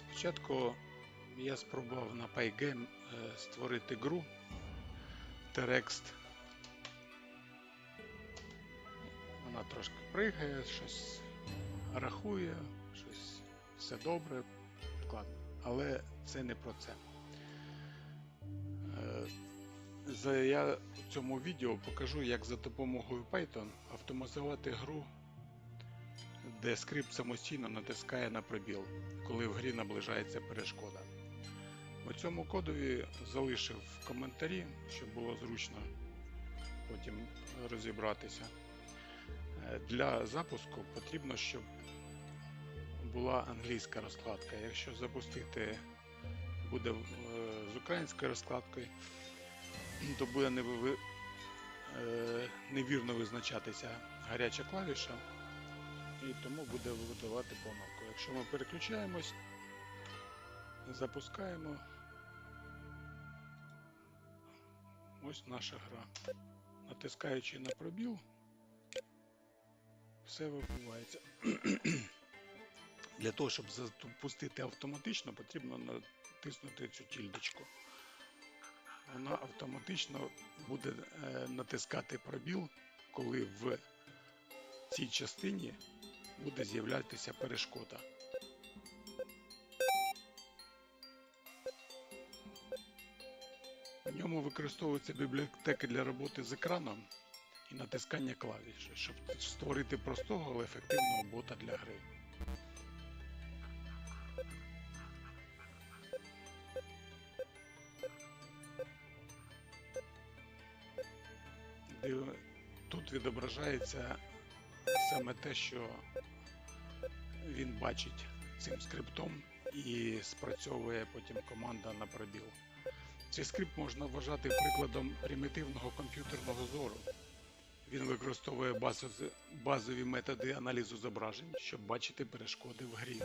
Спочатку я спробував на Pygame е, створити гру Terext. Вона трошки пригає, щось рахує, щось все добре, прикладно. Але це не про це. Е, Я в цьому відео покажу, як за допомогою Python автоматизувати гру, де скрипт самостійно натискає на пробіл, коли в грі наближається перешкода. У цьому кодові залишив в коментарі, щоб було зручно потім розібратися. Е, Для запуску потрібно, щоб була англійська розкладка. Якщо запустити буде е, з українською розкладкою, то буде е, невірно визначатися гаряча клавіша, і тому буде видавати помилку. Якщо ми переключаємось, запускаємо. Ось наша гра. Натискаючи на пробіл, все вибувається. Для того, щоб запустити автоматично, потрібно натиснути цю тільдочку. Вона автоматично буде е, натискати пробіл, коли в цій частині буде з'являтися перешкода. В ньому використовуються бібліотеки для роботи з екраном і натискання клавіші, щоб створити простого, але ефективного бота для гри. Тут відображається саме те, що він бачить цим скриптом і спрацьовує потім команда на пробіл. Цей скрипт можна вважати прикладом примітивного комп'ютерного зору. Він використовує базові, методи аналізу зображень, щоб бачити перешкоди в грі.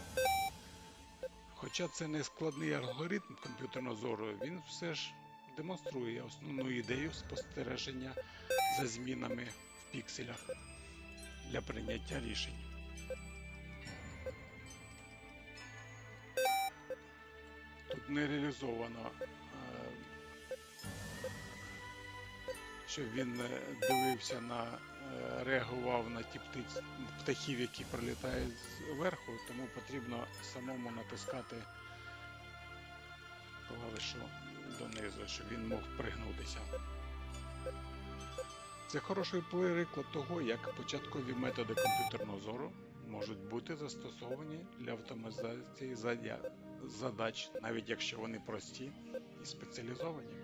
Хоча це не складний алгоритм комп'ютерного зору, він все ж демонструє основну ідею спостереження за змінами в пікселях для прийняття рішень. Тут не реалізовано, е, щоб він е, дивився на е, реагував на ті птиць, птахів, які прилітають зверху, тому потрібно самому натискати клавішу донизу, щоб він мог пригнутися. Це хороший приклад того, як початкові методи комп'ютерного зору можуть бути застосовані для автоматизації задач, навіть якщо вони прості і спеціалізовані.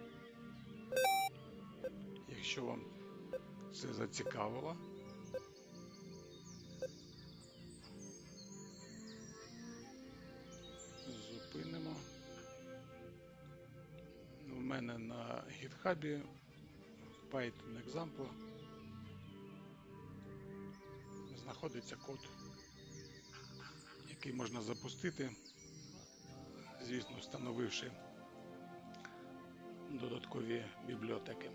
Якщо вам це зацікавило, зупинимо. У мене на гітхабі Python Example знаходиться код, який можна запустити, звісно, встановивши додаткові бібліотеки.